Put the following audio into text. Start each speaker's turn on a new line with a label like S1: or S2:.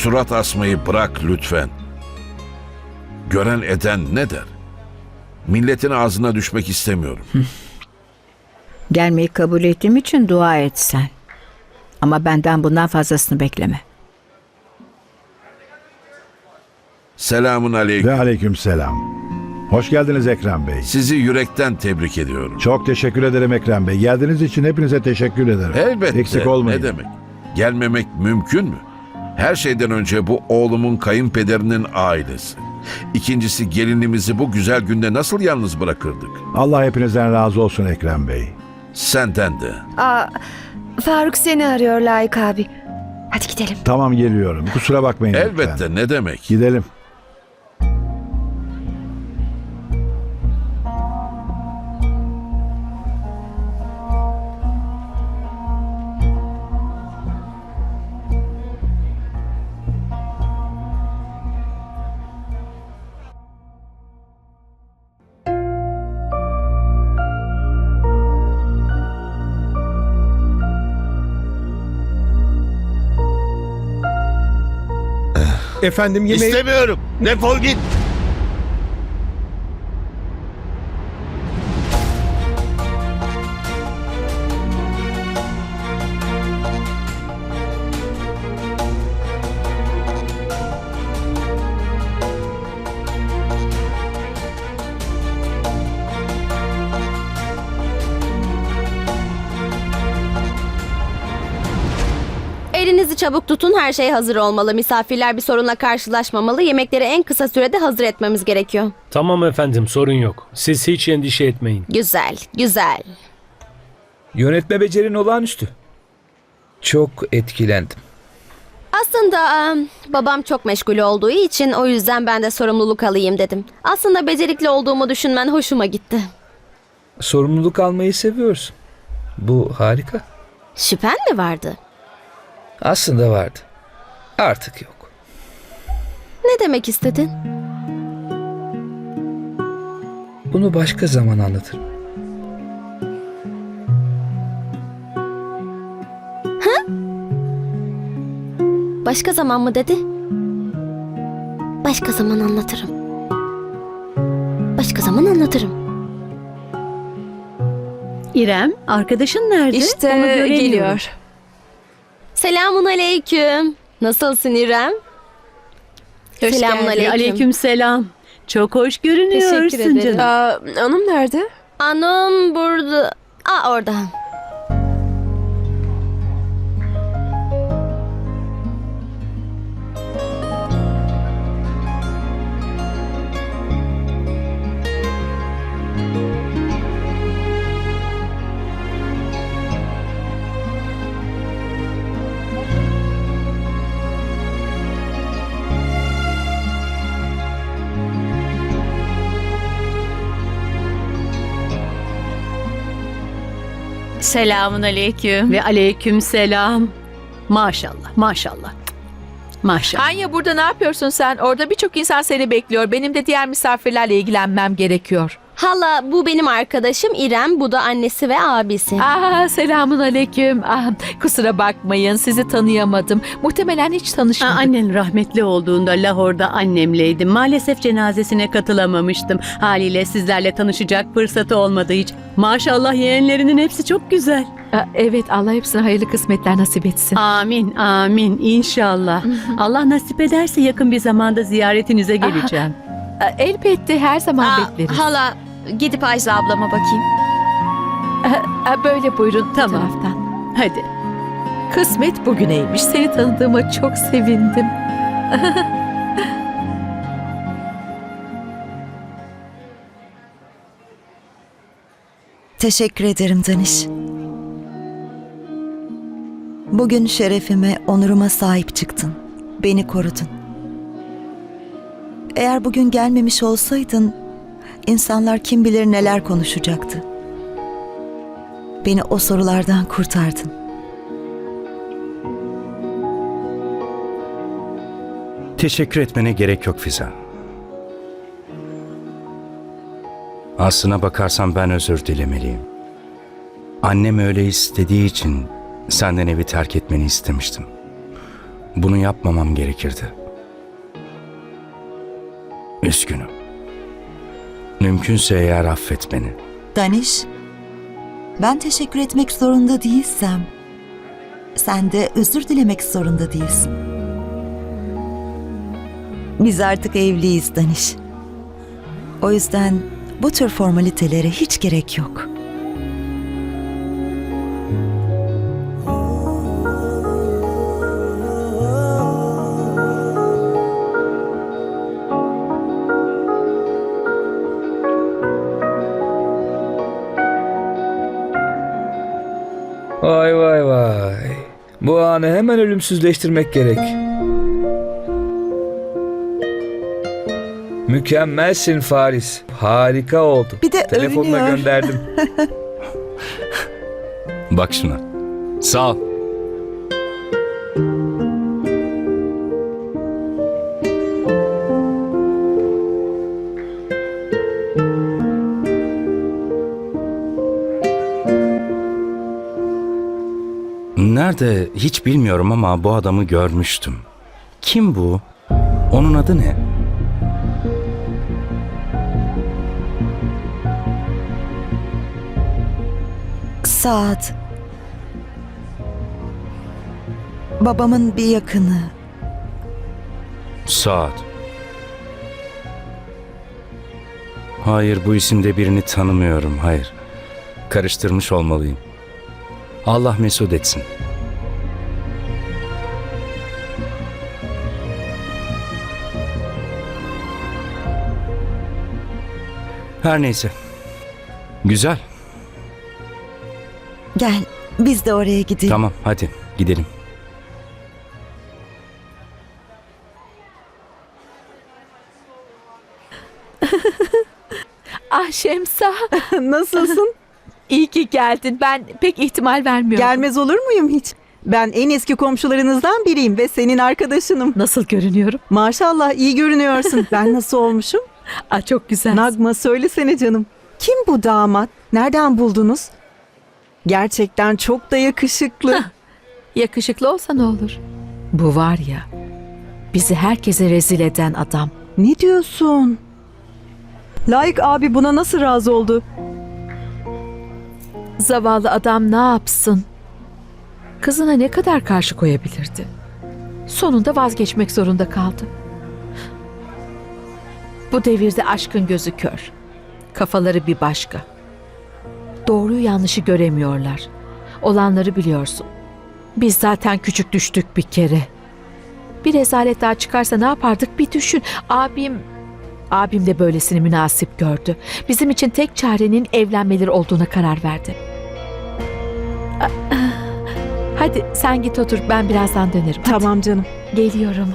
S1: Surat asmayı bırak lütfen. Gören eden ne der? Milletin ağzına düşmek istemiyorum.
S2: Gelmeyi kabul ettiğim için dua et sen. Ama benden bundan fazlasını bekleme.
S1: Selamun aleyküm.
S3: Ve aleyküm selam. Hoş geldiniz Ekrem Bey.
S1: Sizi yürekten tebrik ediyorum.
S3: Çok teşekkür ederim Ekrem Bey. Geldiğiniz için hepinize teşekkür ederim.
S1: Elbette.
S3: Eksik olmayın.
S1: Ne demek? Gelmemek mümkün mü? Her şeyden önce bu oğlumun kayınpederinin ailesi. İkincisi gelinimizi bu güzel günde nasıl yalnız bırakırdık?
S3: Allah hepinizden razı olsun Ekrem Bey.
S1: Senden de.
S4: Aa, Faruk seni arıyor Layık abi. Hadi gidelim.
S3: Tamam geliyorum. Kusura bakmayın lütfen.
S1: Elbette ne demek?
S3: Gidelim.
S5: Efendim yemeği...
S6: İstemiyorum. Defol git.
S7: Çabuk tutun her şey hazır olmalı. Misafirler bir sorunla karşılaşmamalı. Yemekleri en kısa sürede hazır etmemiz gerekiyor.
S8: Tamam efendim sorun yok. Siz hiç endişe etmeyin.
S7: Güzel, güzel.
S5: Yönetme becerin olağanüstü. Çok etkilendim.
S7: Aslında em, babam çok meşgul olduğu için o yüzden ben de sorumluluk alayım dedim. Aslında becerikli olduğumu düşünmen hoşuma gitti.
S5: Sorumluluk almayı seviyorsun. Bu harika.
S7: Şüphen mi vardı?
S5: Aslında vardı. Artık yok.
S7: Ne demek istedin?
S5: Bunu başka zaman anlatırım.
S7: Başka zaman mı dedi? Başka zaman anlatırım. Başka zaman anlatırım.
S2: İrem, arkadaşın nerede?
S4: İşte
S2: Onu göremiyorum.
S4: geliyor.
S7: Selamun aleyküm. Nasılsın İrem?
S4: Hoş
S7: Selamun aleyküm.
S2: Aleyküm selam. Çok hoş görünüyorsun
S7: Teşekkür ederim.
S2: canım.
S4: Aa, hanım nerede?
S7: Anam burada. Aa orada.
S9: Selamun aleyküm.
S2: Ve aleyküm selam. Maşallah, maşallah. Maşallah.
S9: Anya burada ne yapıyorsun sen? Orada birçok insan seni bekliyor. Benim de diğer misafirlerle ilgilenmem gerekiyor.
S7: Hala bu benim arkadaşım İrem. Bu da annesi ve abisi.
S9: Aa, selamun aleyküm. Ah, kusura bakmayın sizi tanıyamadım. Muhtemelen hiç
S2: Aa,
S9: tanışmadık.
S2: Annen rahmetli olduğunda Lahor'da annemleydim. Maalesef cenazesine katılamamıştım. Haliyle sizlerle tanışacak fırsatı olmadı hiç. Maşallah yeğenlerinin hepsi çok güzel.
S9: Aa, evet Allah hepsine hayırlı kısmetler nasip etsin.
S2: Amin, amin. İnşallah. Allah nasip ederse yakın bir zamanda ziyaretinize geleceğim.
S9: Aa, elbette her zaman
S4: Aa,
S9: bekleriz.
S4: hala gidip Ajda ablama bakayım.
S9: Böyle buyurun bu
S2: Tamam.
S9: taraftan.
S2: Hadi.
S9: Kısmet bugüneymiş. Seni tanıdığıma çok sevindim.
S10: Teşekkür ederim Daniş. Bugün şerefime, onuruma sahip çıktın. Beni korudun. Eğer bugün gelmemiş olsaydın, insanlar kim bilir neler konuşacaktı. Beni o sorulardan kurtardın.
S11: Teşekkür etmene gerek yok Fizan. Aslına bakarsan ben özür dilemeliyim. Annem öyle istediği için senden evi terk etmeni istemiştim. Bunu yapmamam gerekirdi. Üzgünüm. Mümkünse eğer affet beni.
S10: Daniş, ben teşekkür etmek zorunda değilsem, sen de özür dilemek zorunda değilsin. Biz artık evliyiz Daniş. O yüzden bu tür formalitelere hiç gerek yok.
S5: Vay vay vay. Bu anı hemen ölümsüzleştirmek gerek. Mükemmelsin Faris. Harika oldu.
S10: Bir de
S5: Telefonla
S10: övünüyor.
S5: gönderdim.
S11: Bak şuna. Sağ ol. Nerede hiç bilmiyorum ama bu adamı görmüştüm. Kim bu? Onun adı ne?
S10: Saat. Babamın bir yakını.
S11: Saat. Hayır bu isimde birini tanımıyorum. Hayır. Karıştırmış olmalıyım. Allah mesut etsin. Her neyse. Güzel.
S10: Gel, biz de oraya gidelim.
S11: Tamam hadi gidelim.
S9: Ah Şemsa,
S6: Nasılsın?
S9: iyi ki geldin. Ben pek ihtimal vermiyorum.
S6: Gelmez olur muyum hiç? Ben en eski komşularınızdan biriyim ve senin arkadaşınım.
S9: Nasıl görünüyorum?
S6: Maşallah iyi görünüyorsun. Ben nasıl olmuşum?
S9: Ah çok güzel.
S6: Nagma söylesene canım. Kim bu damat? Nereden buldunuz? Gerçekten çok da yakışıklı.
S9: Yakışıklı olsa ne olur? Bu var ya, bizi herkese rezil eden adam.
S6: ne diyorsun? Layık abi buna nasıl razı oldu?
S9: Zavallı adam ne yapsın? Kızına ne kadar karşı koyabilirdi? Sonunda vazgeçmek zorunda kaldı. Bu devirde aşkın gözü kör. Kafaları bir başka. Doğruyu yanlışı göremiyorlar. Olanları biliyorsun. Biz zaten küçük düştük bir kere. Bir rezalet daha çıkarsa ne yapardık bir düşün. Abim Abim de böylesini münasip gördü. Bizim için tek çarenin evlenmeleri olduğuna karar verdi. Hadi sen git otur ben birazdan dönerim. Hadi.
S6: Tamam canım.
S9: Geliyorum.